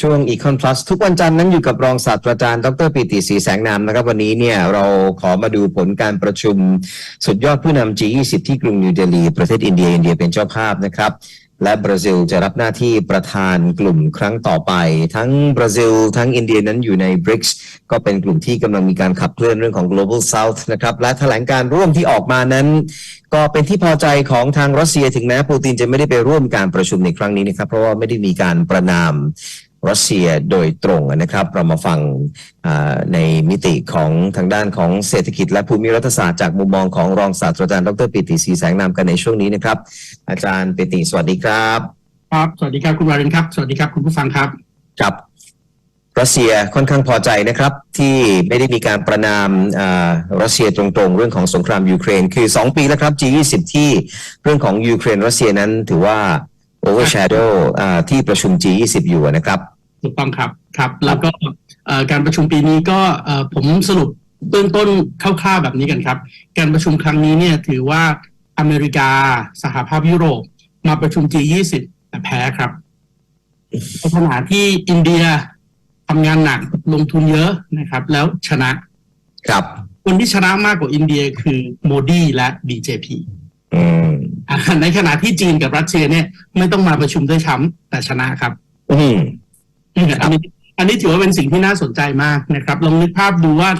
ช่วง Econ Plus ทุกวันจันทร์นั้นอยู่กับรองศาสตราจารย์ดรปิติศรีแสงนามนะครับ วันนี้เนี่ยเราขอมาดูผลการประชุมสุดยอดผู้นำ G20 ที่กรุงนิวเดลีประเทศอินเดีย อินเดียเป็นเจ้าภาพนะครับและบราซิลจะรับหน้าที่ประธานกลุ่มครั้งต่อไป ทั้งบราซิล ทั้งอินเดียนั้นอยู่ใน BRICS ก็เป็นกลุ่มที่กำลังมีการขับเคลื่อนเรื่องของ global south นะครับ และแถลงการร่วมที่ออกมานั้น ก็เป็นที่พอใจของทางรัสเซียถึงแม้ปูตินจะไม่ได้ไปร่วมการประชุมในครั้งนี้นะครับ เพราะว่าไม่ได้มีการประนาม รัสเซียโดยตรงนะครับ เรามาฟังอ่าในมิติของทางด้านของเศรษฐกิจและภูมิรัฐศาสตร์จากมุมมองของรองศาสตราจารย์ดรปิติศรีแสงนามกันในช่วงนี้นะครับ อาจารย์ปิติสวัสดีครับครับสวัสดีครับคุณวารินครับสวัสดีครับคุณผู้ฟังครับครับรัสเซียค่อนข้างพอใจนะครับที่ไม่ได้มีการประนามอ่ารัสเซียตรงๆ เรื่องของสงครามยูเครน คือ 2 ปีแล้วครับ G20 ที่เรื่องของยูเครนรัสเซียนั้นถือว่า overshadow อ่าที่ประชุม G20 อยู่นะครับถูกต้องครับครับ แล้วก็เอ่อการประชุมปีนี้ก็เอ่อผมสรุปเบื้องต้นคร่าวๆแบบนี้กันครับ การประชุมครั้งนี้เนี่ยถือว่าอเมริกาสหภาพยุโรป มาประชุม G20 แต่แพ้ครับในขณะที่อินเดียทำงานหนักลงทุนเยอะนะครับ แล้วชนะครับคนที่ชนะมากกว่าอินเดียคือโมดีและ BJP อืมอ่า ในขณะที่จีนกับรัสเซียเนี่ย ไม่ต้องมาประชุมด้วยซ้ำแต่ชนะครับ อืมอันนี้อันนี้ถือว่าเป็นสิ่งที่น่าสนใจมากนะครับ ลองนึกภาพดูว่า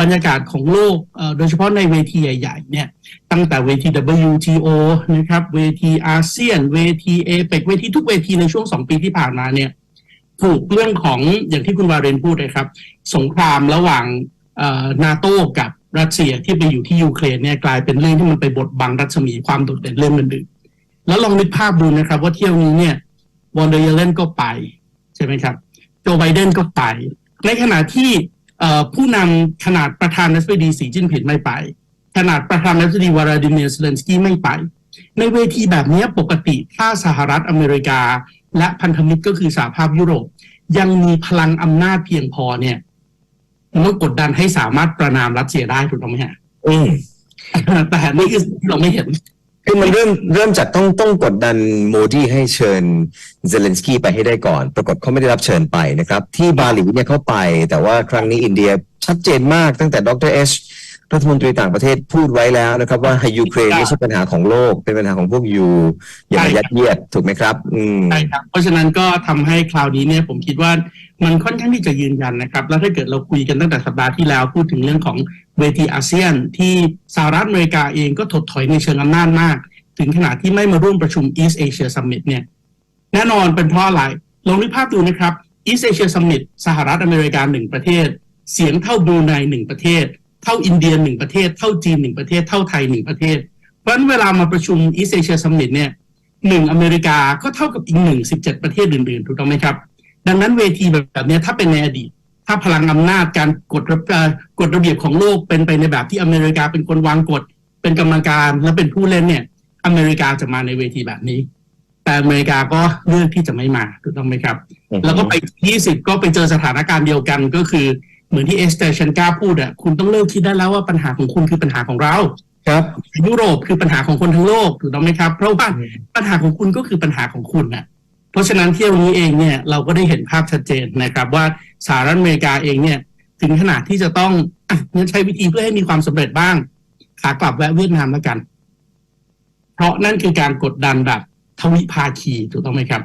บรรยากาศของโลกเอ่อโดยเฉพาะในเวทีใหญ่ๆเนี่ยตั้งแต่เวที WTO นะครับ เวทีอาเซียน เวทีเอเปเวทีทุกเวทีในช่วงสองปีที่ผ่านมาเนี่ยถูกเรื่องของอย่างที่คุณวาเรนพูดเลยครับ สงครามระหว่างเอ่อนาโตกับ รัสเซียที่ไปอยู่ที่ยูเครนเนี่ยกลายเป็นเรื่องที่มันไปบดบังรัศมีความโดดเด่นเรื่องอื่นๆแล้วลองนึกภาพดูนะครับ ว่าเที่ยวนี้เนี่ยวอนเดอร์เยเลนก็ไป ใช่ไหมครับ โจไบเดนก็ไป ในขณะที่ผู้นำขนาดประธานาธิบดีสีจิ้นผิงไม่ไป ขนาดประธานาธิบดีวลาดิเมียร์เซเลนสกี้ไม่ไป ในเวทีแบบนี้ปกติถ้าสหรัฐอเมริกา และพันธมิตรก็คือสหภาพยุโรป ยังมีพลังอำนาจเพียงพอเนี่ย มันต้องกดดันให้สามารถประนามรัสเซียได้ถูกต้องไหมฮะอืมแต่นี่คือสิ่งที่เราไม่เห็นคือมันเริ่มเริ่มจากต้องต้องกดดันโมดีให้เชิญเซเลนสกี้ไปให้ได้ก่อน ปรากฏเขาไม่ได้รับเชิญไปนะครับ ที่บาหลีเนี่ยเขาไป แต่ว่าครั้งนี้อินเดียชัดเจนมากตั้งแต่ดรเอช รัฐมนตรีต่างประเทศพูดไว้แล้วนะครับ ว่าให้ยูเครนไม่ใช่ปัญหาของโลก เป็นปัญหาของพวกยูอย่ามายัดเยียดถูกไหมครับ อืมใช่ครับ เพราะฉะนั้นก็ทำให้คราวนี้เนี่ยผมคิดว่ามันค่อนข้างที่จะยืนยันนะครับ แล้วถ้าเกิดเราคุยกันตั้งแต่สัปดาห์ที่แล้วพูดถึงเรื่องของเวทีอาเซียน ที่สหรัฐอเมริกาเองก็ถดถอยในเชิงอำนาจมาก ถึงขนาดที่ไม่มาร่วมประชุม East Asia Summit เนี่ยแน่นอนเป็นเพราะอะไรลองนึกภาพดูนะครับ East Asia Summit สหรัฐอเมริกาหนึ่งประเทศ เสียงเท่าบรูไนหนึ่งประเทศ เท่าอินเดียหนึ่งประเทศ เท่าจีนหนึ่งประเทศ เท่าไทยหนึ่งประเทศ เพราะฉะนั้นเวลามาประชุม East Asia Summit เนี่ยหนึ่งอเมริกาก็เท่ากับอีกหนึ่งสิบเจ็ดประเทศอื่นๆ ถูกต้องไหมครับ ดังนั้นเวทีแบบเนี้ยถ้าเป็นในอดีต ถ้าพลังอำนาจการกฎระเอ่อกฎระเบียบของโลกเป็นไปในแบบที่อเมริกาเป็นคนวางกฎ เป็นกรรมการและเป็นผู้เล่นเนี่ย อเมริกาจะมาในเวทีแบบนี้ แต่อเมริกาก็เลือกที่จะไม่มาถูกต้องไหมครับ แล้วก็ไปยี่สิบก็ไปเจอสถานการณ์เดียวกันก็คือ เหมือนที่เอสเตชันกาพูดอะคุณต้องเลิกคิดได้แล้วว่าปัญหาของคุณคือปัญหาของเราครับยุโรปคือปัญหาของคนทั้งโลกถูกต้องไหมครับ เพราะว่าปัญหาของคุณก็คือปัญหาของคุณนะเพราะฉะนั้นเที่ยวนี้เองเนี่ยเราก็ได้เห็นภาพชัดเจนนะครับว่าสหรัฐอเมริกาเองเนี่ยถึงขนาดที่จะต้องอะงั้นใช้วิธีเพื่อให้มีความสำเร็จบ้างขากลับแวะเวียดนามแล้วกัน เพราะนั่นคือการกดดันแบบทวิภาคีถูกต้องไหมครับ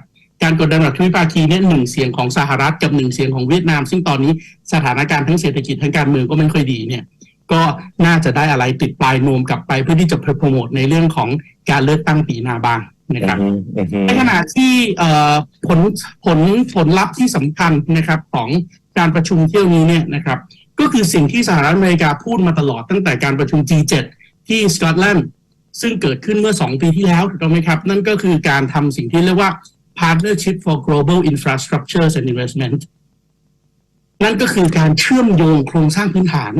การกดดันแบบทวิภาคีเนี่ยหนึ่งเสียงของสหรัฐกับหนึ่งเสียงของเวียดนาม ซึ่งตอนนี้สถานการณ์ทั้งเศรษฐกิจทั้งการเมืองก็ไม่ค่อยดีเนี่ยก็น่าจะได้อะไรติดปลายนวมกลับไปเพื่อที่จะโปรโมทในเรื่องของการเลือกตั้งปีหน้าบ้างนะครับอืมอืมอืมในขณะที่เอ่อผลผลผลลัพธ์ที่สำคัญนะครับของการประชุมเที่ยวนี้เนี่ยนะครับก็คือสิ่งที่สหรัฐอเมริกาพูดมาตลอดตั้งแต่การประชุม G7 ที่สกอตแลนด์ซึ่งเกิดขึ้นเมื่อ 2 ปีที่แล้วถูกต้องไหมครับ นั่นก็คือการทำสิ่งที่เรียกว่า Partnership for Global Infrastructure and Investment นั่นก็คือการเชื่อมโยงโครงสร้างพื้นฐาน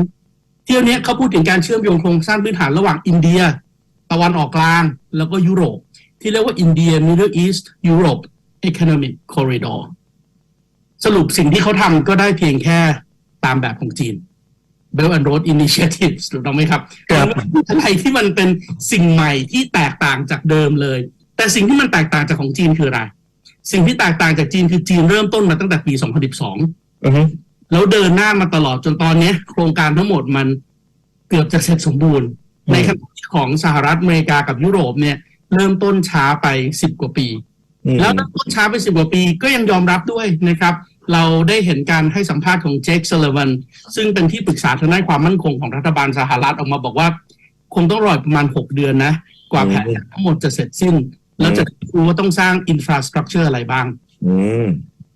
เที่ยวนี้เขาพูดถึงการเชื่อมโยงโครงสร้างพื้นฐานระหว่างอินเดีย ตะวันออกกลาง แล้วก็ยุโรป ที่เรียกว่า India Middle East Europe Economic Corridor สรุปสิ่งที่เขาทำก็ได้เพียงแค่ตามแบบของจีน Belt and Road Initiatives ถูกต้องไหมครับครับอะไรที่มันเป็นสิ่งใหม่ที่แตกต่างจากเดิมเลย แต่สิ่งที่มันแตกต่างจากของจีนคืออะไร สิ่งที่แตกต่างจากจีนคือจีนเริ่มต้นมาตั้งแต่ปี 2012อือฮึแล้วเดินหน้ามาตลอดจนตอนเนี้ยโครงการทั้งหมดมันเกือบจะเสร็จสมบูรณ์ ในขณะที่ของสหรัฐอเมริกากับยุโรปเนี่ย เริ่มต้นช้าไปสิบกว่าปีอืมแล้วเริ่มต้นช้าไปสิบกว่าปีก็ยังยอมรับด้วยนะครับ เราได้เห็นการให้สัมภาษณ์ของเจคเซเลวันซึ่งเป็นที่ปรึกษาทางด้านความมั่นคงของรัฐบาลสหรัฐออกมาบอกว่า คงต้องรออีกประมาณหกเดือนนะ กว่าแผนทั้งหมดจะเสร็จสิ้น แล้วจะรู้ว่าต้องสร้างอินฟราสตรักเจอร์อะไรบ้างอืม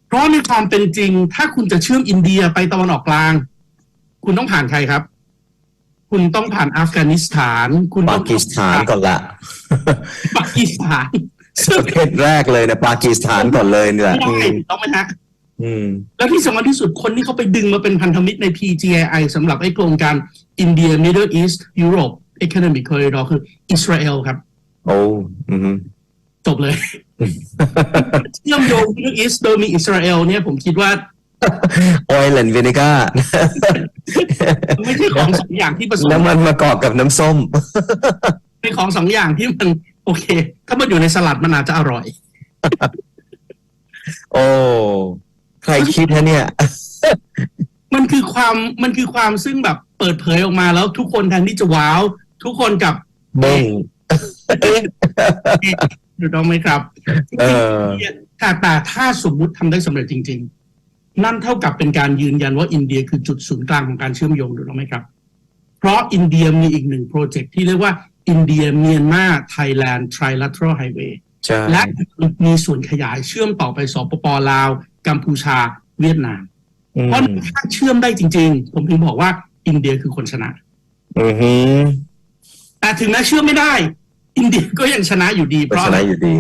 เพราะในความเป็นจริง ถ้าคุณจะเชื่อมอินเดียไปตะวันออกกลาง คุณต้องผ่านใครครับ คุณต้องผ่านอัฟกานิสถาน คุณปาต้องกีสถานก่อนละปากีสถานซึ่งประเทศแรกเลยนะปากีสถานก่อนเลยเนี่ยไม่อืได้มต้องไหมฮะอืมแล้วที่สำคัญที่สุดคนที่เขาไปดึงมาเป็นพันธมิตรใน PGI สำหรับไอ้โครงการ India Middle East Europe Economic Corridor คืออิสราเอลครับ โอ้อืม จบเลยเชื่อมโยง Middle East โดยมีอิสราเอลเนี่ยผมคิดว่าออยล์แลนด์เวนิก้าไม่ใช่ของสองอย่างที่ผสมน้ำมันมะกอกกับน้ำส้ม เป็นของสองอย่างที่มัน โอเค ถ้ามันอยู่ในสลัดมันอาจจะอร่อย โอ้ใครคิดฮะเนี่ย มันคือความมันคือความซึ่งแบบเปิดเผยออกมาแล้วทุกคนแทนที่จะว้าว ทุกคนกับเบ้ง ถูกต้องไหมครับเออแต่แต่ถ้าสมมุติทำได้สำเร็จจริง ๆ นั่นเท่ากับเป็นการยืนยันว่าอินเดียคือจุดศูนย์กลางของการเชื่อมโยงถูกต้องไหมครับ เพราะอินเดียมีอีกหนึ่งโปรเจกต์ที่เรียกว่าอินเดียเมียนมาไทยแลนด์ trilateral highway ใช่และมีส่วนขยายเชื่อมต่อไปสปปลาว กัมพูชาเวียดนามอืมเพราะถ้าเชื่อมได้จริง ๆ ผมถึงบอกว่าอินเดียคือคนชนะอือฮึแต่ถึงแม้เชื่อมไม่ได้ อินเดียก็ยังชนะอยู่ดี เพก็ราะชนะอยู่ดี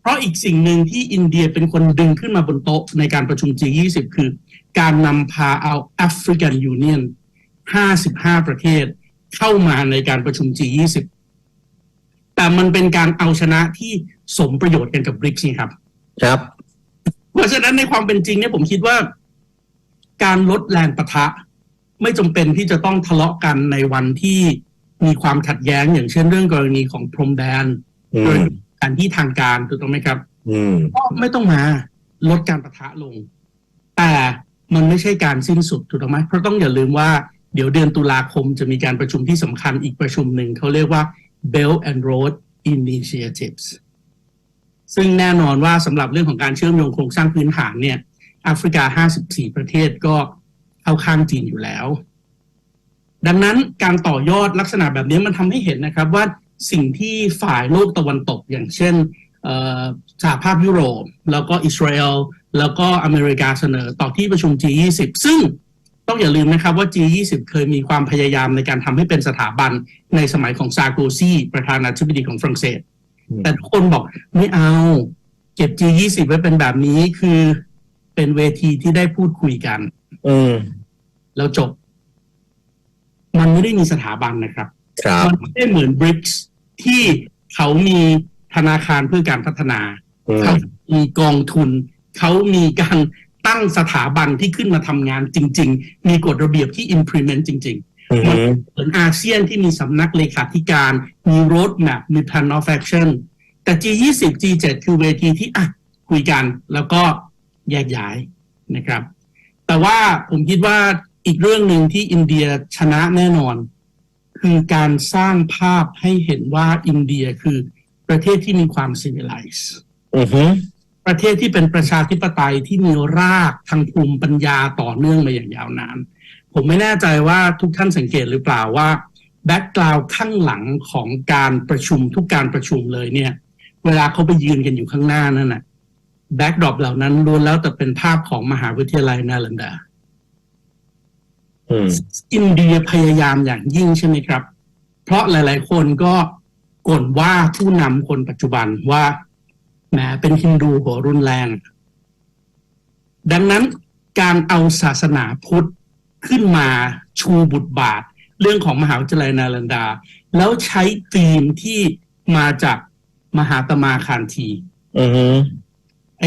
เพราะอีกสิ่งหนึ่งที่อินเดียเป็นคนดึงขึ้นมาบนโต๊ะในการประชุม G20 คือ การนำพาเอาแอฟริกันยูเนียน55 ประเทศเข้ามาในการประชุม G20 แต่มันเป็นการเอาชนะที่สมประโยชน์กันกับบริกนี่ครับ ครับ เพราะฉะนั้นในความเป็นจริงเนี่ยผมคิดว่า การลดแรงปะทะ ไม่จำเป็นที่จะต้องทะเลาะกันในวันที่ มีความขัดแย้งอย่างเช่นเรื่องกรณีของพรมแดนอืกรมณีการที่ทางการถูกต้องไหมครับอืมก็ไม่ต้องมาลดการปะทะลง แต่มันไม่ใช่การสิ้นสุดถูกต้องไหมเพราะต้องอย่าลืมว่าเดี๋ยวเดือนตุลาคมจะมีการประชุมที่สำคัญอีกประชุมหนึ่งเขาเรียกว่า Belt and Road Initiatives ซึ่งแน่นอนว่าสำหรับเรื่องของการเชื่อมโยงโครงสร้างพื้นฐานเนี่ยแอฟริกา 54 ประเทศก็เข้าข้างจีนอยู่แล้ว ดังนั้นการต่อยอดลักษณะแบบนี้มันทำให้เห็นนะครับว่าสิ่งที่ฝ่ายโลกตะวันตก อย่างเช่นเอ่อสหภาพยุโรป แล้วก็อิสราเอลแล้วก็อเมริกาเสนอต่อที่ประชุม G20 ซึ่งต้องอย่าลืมนะครับว่า G20 เคยมีความพยายามในการทำให้เป็นสถาบันในสมัยของซาโกซีประธานาธิบดีของฝรั่งเศสอืมแต่ทุกคนบอกไม่เอาเก็บ G20 ไว้เป็นแบบนี้คือเป็นเวทีที่ได้พูดคุยกันอืมแล้วจบ มันไม่ได้มีสถาบันนะครับครับ มันไม่ได้เหมือนบริกส์ที่เขามีธนาคารเพื่อการพัฒนาอืมเขามีกองทุน เขามีการตั้งสถาบันที่ขึ้นมาทำงานจริง ๆ มีกฎระเบียบที่ implement จริงอืมๆเหมือนอาเซียนที่มีสำนักเลขาธิการ มี road map มี plan of action แต่ G20 G7 คือเวทีที่อะคุยกันแล้วก็แยกย้ายนะครับ แต่ว่าผมคิดว่า อีกเรื่องหนึ่งที่อินเดียชนะแน่นอน คือการสร้างภาพให้เห็นว่าอินเดียคือประเทศที่มีความ civilized อือฮึประเทศที่เป็นประชาธิปไตยที่มีรากทางภูมิปัญญาต่อเนื่องมาอย่างยาวนาน ผมไม่แน่ใจว่าทุกท่านสังเกตหรือเปล่าว่าแบ็กกราวด์ข้างหลังของการประชุมทุกการประชุมเลยเนี่ย เวลาเขาไปยืนกันอยู่ข้างหน้านั่นน่ะแบ็กดรอปเหล่านั้นล้วนแล้วแต่เป็นภาพของมหาวิทยาลัยนาลันดา อืมอินเดียพยายามอย่างยิ่งใช่ไหมครับ เพราะหลาย ๆ คนก็ก่นว่าผู้นำคนปัจจุบันว่าแหมเป็นฮินดูหัวรุนแรง ดังนั้นการเอาศาสนาพุทธขึ้นมาชูบุตรบาท เรื่องของมหาวิทยาลัยนาลันดา แล้วใช้ธีมที่มาจากมหาตมาคานทีอือฮึไอ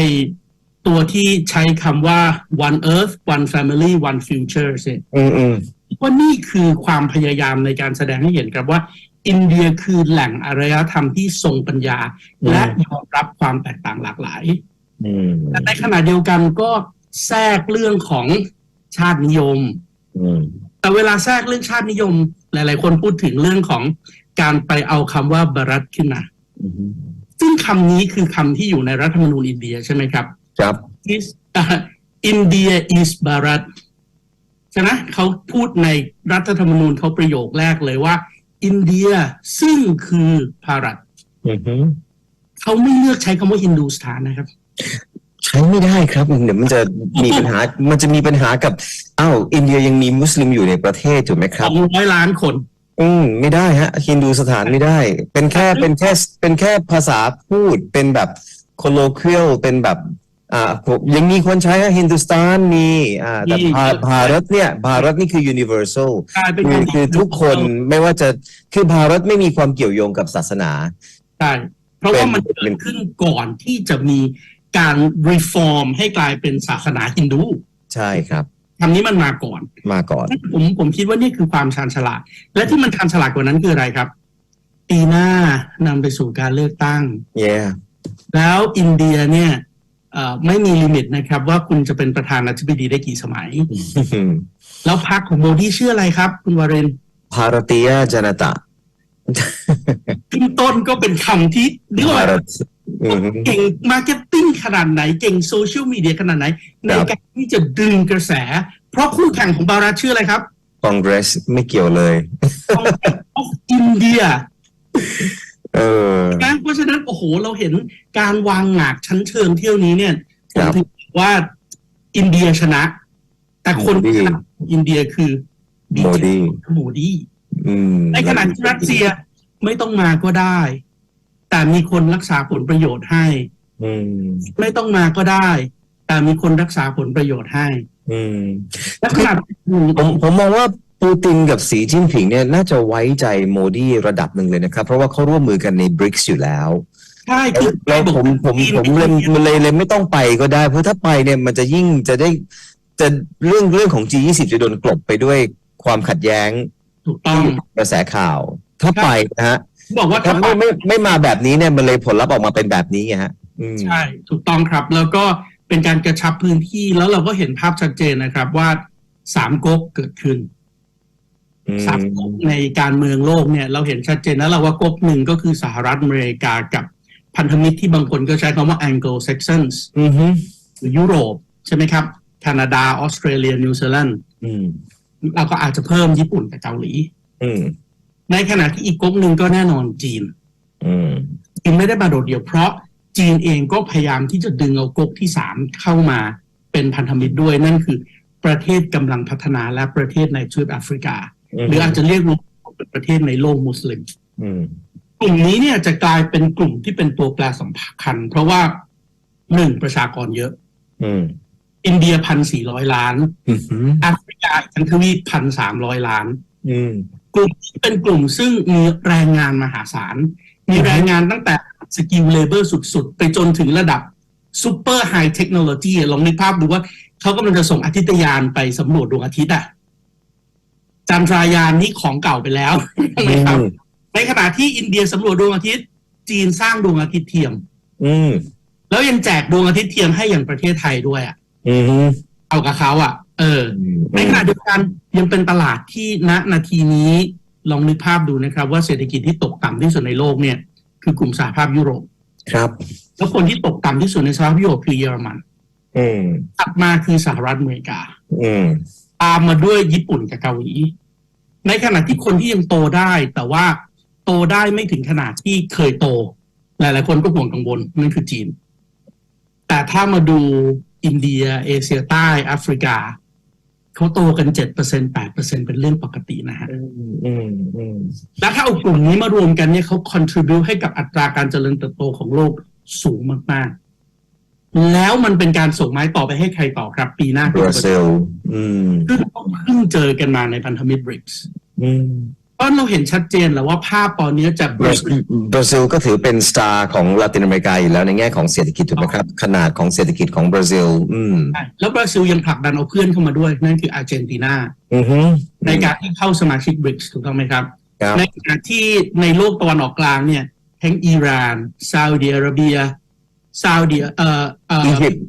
ตัวที่ใช้คำว่า one earth one family one future เนี่ยอืมอืมว่านี่คือความพยายามในการแสดงให้เห็นครับว่า อินเดียคือแหล่งอารยธรรมที่ทรงปัญญา และยอมรับความแตกต่างหลากหลายอืมแต่ในขณะเดียวกันก็แทรกเรื่องของชาตินิยมอืมแต่เวลาแทรกเรื่องชาตินิยม หลาย ๆ คนพูดถึงเรื่องของการไปเอาคำว่าบารัตขึ้นมาอืมซึ่งคำนี้คือคำที่อยู่ในรัฐธรรมนูญอินเดียใช่ไหมครับ ครับ is อินเดีย is บารัตใช่ไหมเขาพูดในรัฐธรรมนูญเขาประโยคแรกเลยว่า อินเดียซึ่งคือภารัตอืมเขาไม่เลือกใช้คำว่าฮินดูสถานนะครับ ใช้ไม่ได้ครับเดี๋ยวมันจะมีปัญหา มันจะมีปัญหากับอ้าวอินเดียยังมีมุสลิมอยู่ในประเทศถูกไหมคสรับองร้อยล้านคน อืมไม่ได้ฮะฮินดูสถานไม่ได้ เป็นแค่เป็นแค่เป็นแค่ภาษาพูดเป็นแบบ colloquial เป็นแบบ อ่าผมยังมีคนใช้ฮะฮินดูสถานมีอ่าแต่มีภาภารัฐเนี่ยภารัฐนี่คือ universal กลายเป็นคือการคือทุกคนไม่ว่าจะคือภารัฐไม่มีความเกี่ยวโยงกับศาสนา ใช่เพราะว่ามันเป็นเกิดขึ้นก่อนที่จะมีการ reform ให้กลายเป็นศาสนาฮินดูใช่ครับคำนี้มันมาก่อนมาก่อน ผมผมคิดว่านี่คือความชาญฉลาด และที่มันชาญฉลาดกว่านั้นคืออะไรครับปีหน้านำไปสู่การเลือกตั้ง yeah แล้วอินเดียเนี่ยเอ่อ ไม่มีลิมิตนะครับ ว่าคุณจะเป็นประธานาธิบดีได้กี่สมัย แล้วพรรคของโมดีชื่ออะไรครับ คุณวาเรนภารตียจนตะขึ้นต้นก็เป็นคำที่เรียกว่าภารัฐอืมเก่งมาร์เก็ตติ้งขนาดไหน เก่งโซเชียลมีเดียขนาดไหน ในครับการที่จะดึงกระแส เพราะคู่แข่งของบาราชื่ออะไรครับคอนเกรสไม่เกี่ยวเลย of อินเดีย เออนะเพราะฉะนั้นโอ้โหเราเห็นการวางหมากชั้นเชิงเที่ยวนี้เนี่ยผครัมบถึงบอกว่าอินเดียชนะ แต่คนที่ชนะอินเดียคือโมดีโมดีอืมในขณะที่รัสเซียไม่ต้องมาก็ได้ แต่มีคนรักษาผลประโยชน์ให้อืมไม่ต้องมาก็ได้ แต่มีคนรักษาผลประโยชน์ให้อืมและขนาดผมผมมองว่า ปูตินกับสีจิ้นผิงเนี่ยน่าจะไว้ใจโมดีระดับหนึ่งเลยนะครับ เพราะว่าเขาร่วมมือกันในบริกส์อยู่แล้วใช่คือแล้วผมผมผมเลยมันเลยเลยไม่ต้องไปก็ได้ เพราะถ้าไปเนี่ยมันจะยิ่งจะได้จะเรื่องเรื่องของ G20 จะโดนกลบไปด้วยความขัดแย้งถูกต้องกระแสข่าว ถ้าไปนะฮะบอกว่าถ้าถ้าไม่ไม่ไม่มาแบบนี้เนี่ยมันเลยผลลัพธ์ออกมาเป็นแบบนี้ไงฮะอืมใช่ถูกต้องครับ แล้วก็เป็นการกระชับพื้นที่แล้วเราก็เห็นภาพชัดเจนนะครับว่าสามก๊กเกิดขึ้นอืม สามก๊กในการเมืองโลกเนี่ยเราเห็นชัดเจนแล้วเราว่าก๊กหนึ่งก็คือสหรัฐอเมริกากับพันธมิตรที่บางคนก็ใช้คำว่า Anglo-Saxons อือฮึหรือยุโรป ใช่ไหมครับ แคนาดา ออสเตรเลีย นิวซีแลนด์อืมเราก็อาจจะเพิ่มญี่ปุ่นกับเกาหลีอืมในขณะที่อีกก๊กหนึ่งก็แน่นอนจีนอืมจีนไม่ได้มาโดดเดี่ยวเพราะจีนเองก็พยายามที่จะดึงเอาก๊กที่สามเข้ามาเป็นพันธมิตรด้วยนั่นคือ ประเทศกำลังพัฒนาและประเทศในทวีปแอฟริกา หรืออาจจะเรียกรวมเป็นประเทศในโลกมุสลิมอืมกลุ่มนี้เนี่ยจะกลายเป็นกลุ่มที่เป็นตัวแปรสำคัญ เพราะว่าหนึ่งประชากรเยอะอืมอินเดียพันสี่ร้อยล้านอืมแอฟริกาทั้งทวีปพันสามร้อยล้านอืมกลุ่มที่เป็นกลุ่มซึ่งมีแรงงานมหาศาล มีแรงงานตั้งแต่สกิลเลเบอร์สุด ๆ ไปจนถึงระดับซูเปอร์ไฮเทคโนโลยีลองนึกภาพดูว่าเขากำลังจะส่งอาทิตยานไปสำรวจดวงอาทิตย์อะ จันทรายานนี่ของเก่าไปแล้วใช่ไหมครับ ในขณะที่อินเดียสำรวจดวงอาทิตย์ จีนสร้างดวงอาทิตย์เทียม อืมแล้วยังแจกดวงอาทิตย์เทียมให้อย่างประเทศไทยด้วยอะอืมเอากับเขาอะเออ ในขณะเดียวกันยังเป็นตลาดที่ณนาทีนี้ลองนึกภาพดูนะครับ ว่าเศรษฐกิจที่ตกต่ำที่สุดในโลกเนี่ย คือกลุ่มสหภาพยุโรป ครับ แล้วคนที่ตกต่ำที่สุดในสหภาพยุโรปคือเยอรมัน อืมถัดมาคือสหรัฐอเมริกา อืม ตามมาด้วยญี่ปุ่นกับเกาหลี ในขณะที่คนที่ยังโตได้ แต่ว่าโตได้ไม่ถึงขนาดที่เคยโต หลาย ๆ คนก็ห่วงกังวลนั่นคือจีน แต่ถ้ามาดูอินเดีย เอเชียใต้แอฟริกาเขาโตกันเจ็ดเปอร์เซ็นแปดเปอร์เซ็นเป็นเรื่องปกตินะฮะอืมอืมอืมแล้วถ้าเอากลุ่มนี้มารวมกันเนี่ยเขา contribute ให้กับอัตราการเจริญเติบโตของโลกสูงมากๆ แล้วมันเป็นการส่งไม้ต่อไปให้ใครต่อครับ ปีหน้าบราซิลอืมซึ่งเขาเพิ่งเจอกันมาในพันธมิตรบริกส์อืมเพราะเราเห็นชัดเจนแล้วว่าภาพตอนนี้จะบราซิลบราซิลก็ถือเป็นสตาร์ของลาตินอเมริกาอยู่แล้วในแง่ของเศรษฐกิจถูกไหมครับ ขนาดของเศรษฐกิจของบราซิล อืมใช่แล้วบราซิลยังผลักดันเอาเพื่อนเข้ามาด้วย นั่นคืออาร์เจนตินาอือฮึในการที่เข้าสมาชิกบริกส์ถูกต้องไหมครับครับในขณะที่ในโลกตะวันออกกลางเนี่ยทั้งอิหร่านซาอุดิอาระเบีย ซาอุดิเอ่อเอ่ออียิปต์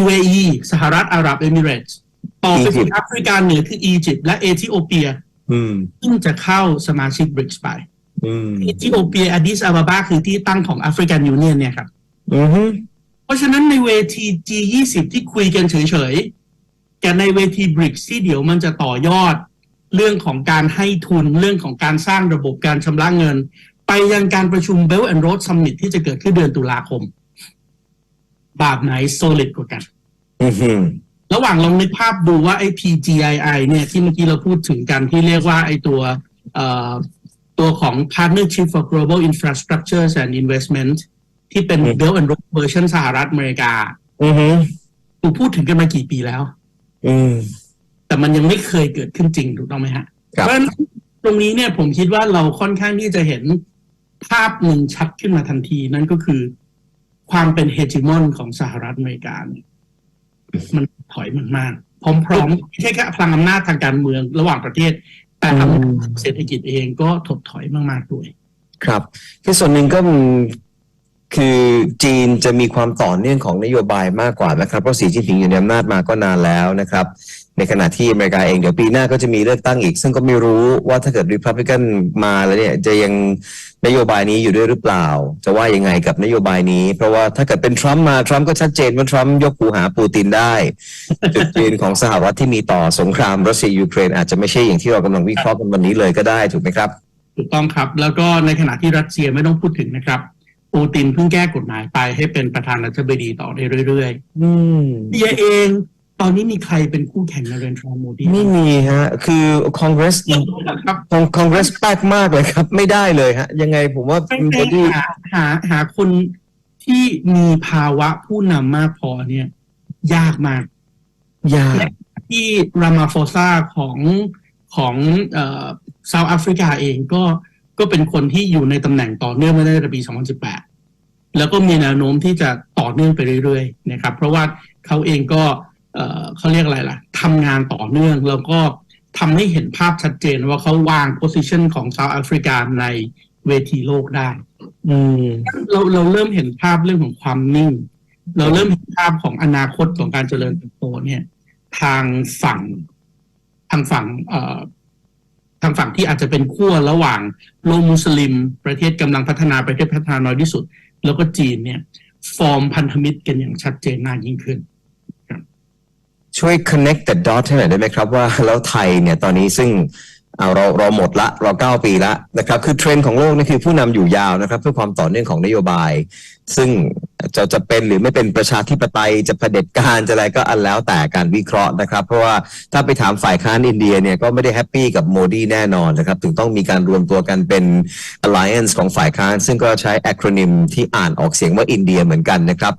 UAE สหรัฐอาหรับเอมิเรตส์ต่อไปอียิถึปงต์แอฟริกาเหนือคืออียิปต์และเอธิโอเปียอืมซึ่งจะเข้าสมาชิกบริกส์ไปอืมเอธิโอเปียอาดิสอาบาบาคือที่ตั้งของแอฟริกันยูเนียนเนี่ยครับอือฮึเพราะฉะนั้นในเวที G20 ที่คุยกันเฉยๆกับในเวทีบริกที่เดี๋ยวมันจะต่อยอดเรื่องของการให้ทุนเรื่องของการสร้างระบบการชำระเงิน ไปยังการประชุม Belt and Road Summit ที่จะเกิดขึ้นเดือนตุลาคม แบบไหน solid กว่ากันอือฮึระหว่างลองนึกภาพดูว่าไอ้ PGII เนี่ยที่เมื่อกี้เราพูดถึงกันที่เรียกว่าไอ้ตัวเอ่อตัวของ Partnership for Global Infrastructures and Investment ที่เป็น Belt and Road version สหรัฐอเมริกาอือฮึถูกพูดถึงกันมากี่ปีแล้วอืมแต่มันยังไม่เคยเกิดขึ้นจริงถูกต้องไหมฮะครับเพราะฉะนั้นตรงนี้เนี่ยผมคิดว่าเราค่อนข้างที่จะเห็นภาพหนึ่งชัดขึ้นมาทันทีนั่นก็คือ ความเป็นเฮจิมอนของสหรัฐอเมริกาเนี่ยมันถอยมันมากพร้อมๆไม่ใช่แค่พลังอำนาจทางการเมืองระหว่างประเทศ แต่อำนาจเศรษฐกิจเองก็ถดถอยมากๆด้วย ครับคือส่วนหนึ่งก็มันคือจีนจะมีความต่อเนื่องของนโยบายมากกว่านะครับ เพราะสีจิ้นผิงอยู่ในอำนาจมาก็นานแล้วนะครับ ในขณะที่อเมริกาเองเดี๋ยวปีหน้าก็จะมีเลือกตั้งอีก ซึ่งก็ไม่รู้ว่าถ้าเกิดริพับลิกันมาแล้วเนี่ยจะยังนโยบายนี้อยู่ด้วยหรือเปล่า จะว่ายังไงกับนโยบายนี้ เพราะว่าถ้าเกิดเป็นทรัมป์มาทรัมป์ก็ชัดเจนว่าทรัมป์ยกหูหาปูตินได้ จุดยืนของสหรัฐที่มีต่อสงครามรัสเซียยูเครนอาจจะไม่ใช่อย่างที่เรากำลังวิเคราะห์กันวันนี้เลยก็ได้ถูกไหมครับถูกต้องครับแล้วก็ในขณะที่รัสเซียไม่ต้องพูดถึงนะครับปูตินเพิ่งแก้กฎหมายไปให้เป็นประธานาธิบดีต่อได้เรื่อยอืมๆเดียเอง ตอนนี้มีใครเป็นคู่แข่งนเรนทราโมดีไม่มีฮะ คือคอนเกรสครับของคอนเกรสแป๊กมากเลยครับ ไม่ได้เลยฮะ ยังไงผมว่าไม่บได้อดี้หาหาหาคนที่มีภาวะผู้นำมากพอเนี่ย ยากมาก ยากที่รามาโฟซาของของเอ่อเซาท์แอฟริกาเองก็ก็เป็นคนที่อยู่ในตำแหน่งต่อเนื่องมาตั้งแต่ปี 2018 แล้วก็มีแนวโน้มที่จะต่อเนื่องไปเรื่อยๆ นะครับ เพราะว่าเขาเองก็เอ่อ เขาเรียกอะไรล่ะทำงานต่อเนื่องแล้วก็ทำให้เห็นภาพชัดเจนว่าเขาวางโพสิชันของเซาท์แอฟริกาในเวทีโลกได้ อืมเราเราเริ่มเห็นภาพเรื่องของความนิ่ง เราเริ่มเห็นภาพของอนาคตของการเจริญเติบโตเนี่ย ทางฝั่ง ทางฝั่ง เอ่อทางฝั่งที่อาจจะเป็นขั้วระหว่างโลกมุสลิม ประเทศกำลังพัฒนาประเทศพัฒนาน้อยที่สุด แล้วก็จีนเนี่ย ฟอร์มพันธมิตรกันอย่างชัดเจนมากยิ่งขึ้น ช่วย connect the dot ให้หน่อยได้ไหมครับว่าแล้วไทยเนี่ยตอนนี้ซึ่งเอาเราเราหมดละเราเก้าปีละนะครับ คือเทรนด์ของโลกนี่คือผู้นำอยู่ยาวนะครับ เพื่อความต่อเนื่องของนโยบาย ซึ่งจะจะเป็นหรือไม่เป็นประชาธิปไตยจะเผด็จการจะอะไรก็อันแล้วแต่การวิเคราะห์นะครับ เพราะว่าถ้าไปถามฝ่ายค้านอินเดียเนี่ยก็ไม่ได้แฮปปี้กับโมดีแน่นอนนะครับ ถึงต้องมีการรวมตัวกันเป็น alliance ของฝ่ายค้าน ซึ่งก็ใช้ acronym ที่อ่านออกเสียงว่าอินเดียเหมือนกันนะครับ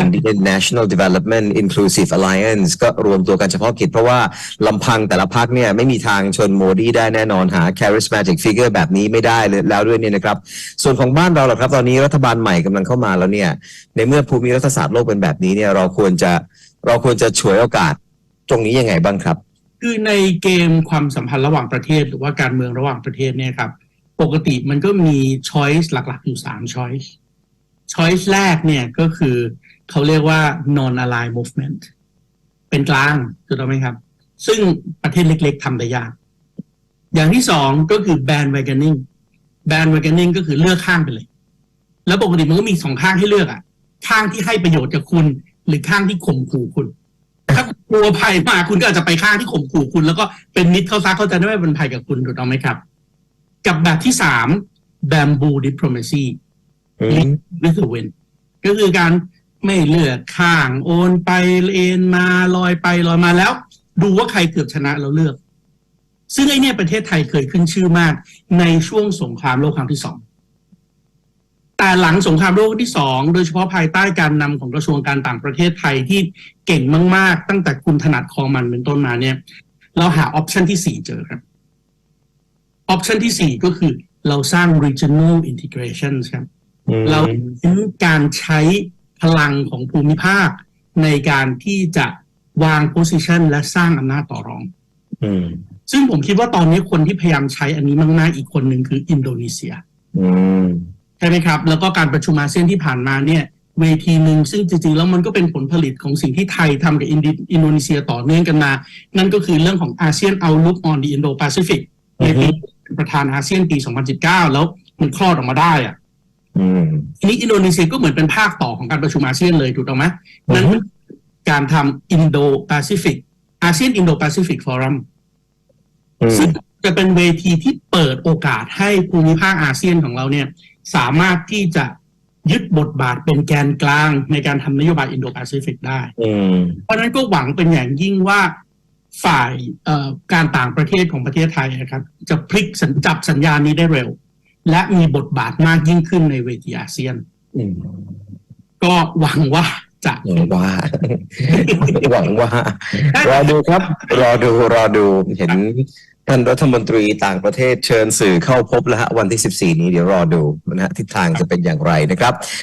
Indian National Development Inclusive Alliance ก็รวมตัวกันเฉพาะกิจ เพราะว่าลำพังแต่ละพักเนี่ยไม่มีทางชนโมดีได้แน่นอนหา charismatic figure แบบนี้ไม่ได้เลยแล้วด้วยเนี่ยนะครับส่วนของบ้านเราล่ะครับตอนนี้รัฐบาลใหม่กำลังเข้ามาแล้วเนี่ย ในเมื่อภูมิรัฐศาสตร์โลกเป็นแบบนี้เนี่ยเราควรจะเราควรจะฉวยโอกาสตรงนี้ยังไงบ้างครับ คือในเกมความสัมพันธ์ระหว่างประเทศ หรือว่าการเมืองระหว่างประเทศเนี่ยครับ ปกติมันก็มี choice หลักๆ อยู่สาม choice choice แรกเนี่ยก็คือเขาเรียกว่า non aligned movement เป็นกลางถูกต้องไหมครับ ซึ่งประเทศเล็ก ๆทำได้ยาก อย่างที่สองก็คือ bandwagoning bandwagoning ก็คือเลือกข้างไปเลย แล้วปกติมันก็มีสองข้างให้เลือกอะข้างที่ให้ประโยชน์กับคุณ หรือข้างที่ข่มขู่คุณ ถ้าคุณกลัวภัยมาคุณก็อาจจะไปข้างที่ข่มขู่คุณ แล้วก็เป็นมิตรเข้าซักเข้าใจได้ว่าเป็นภัยกับคุณถูกต้องไหมครับ กับแบบที่สาม bamboo diplomacy อืมวิสเวนก็คือการไม่เลือกข้างโอนไปเอ็นมาลอยไปลอยมาแล้ว ดูว่าใครเกือบชนะแล้วเลือก ซึ่งไอเนี่ยประเทศไทยเคยขึ้นชื่อมากในช่วงสงครามโลกครั้งที่สอง แต่หลังสงครามโลกครั้งที่สองโดยเฉพาะภายใต้การนำของกระทรวงการต่างประเทศไทยที่เก่งมาก ๆ ตั้งแต่คุณถนัดคอมันเป็นต้นมาเนี่ย เราหาออปชันที่สี่เจอครับออปชันที่สี่ก็คือเราสร้าง regional integration ครับ เราเน้นการใช้พลังของภูมิภาคในการที่จะวาง position และสร้างอำนาจต่อรองอืมซึ่งผมคิดว่าตอนนี้คนที่พยายามใช้อันนี้มากๆอีกคนหนึ่งคืออินโดนีเซียอืมใช่ไหมครับ แล้วก็การประชุมอาเซียนที่ผ่านมาเนี่ยเวทีหนึ่งซึ่งจริงๆ แล้วมันก็เป็นผลผลิตของสิ่งที่ไทยทำกับอินโดอินโดนีเซียต่อเนื่องกันมา นั่นก็คือเรื่องของอาเซียนเอาลุกออนดีอินโดแปซิฟิกในปีเป็นประธานอาเซียนปี 2019 แล้วมันคลอดออกมาได้อะอืมทีนี้อินโดนีเซียก็เหมือนเป็นภาคต่อของการประชุมอาเซียนเลยถูกต้องไหมอือฮึนั่นคือการทำอินโดแปซิฟิกอาเซียนอินโดแปซิฟิกฟอรัมอืมซึ่งจะเป็นเวทีที่เปิดโอกาสให้ภูมิภาคอาเซียนของเราเนี่ย สามารถที่จะยึดบทบาทเป็นแกนกลางในการทำนโยบายอินโดแปซิฟิกได้อืมเพราะฉะนั้นก็หวังเป็นอย่างยิ่งว่าฝ่ายเอ่อการต่างประเทศของประเทศไทยนะครับ จะพลิกสัญจับสัญญาณนี้ได้เร็ว และมีบทบาทมากยิ่งขึ้นในเวทีอาเซียนอืมก็หวังว่าจะหวังว่าหวังว่า รอดูครับ รอดูรอดูเห็น ท่านรัฐมนตรีต่างประเทศเชิญสื่อเข้าพบแล้วฮะวันที่ 14 นี้เดี๋ยวรอดูนะฮะทิศทางจะเป็นอย่างไรนะครับ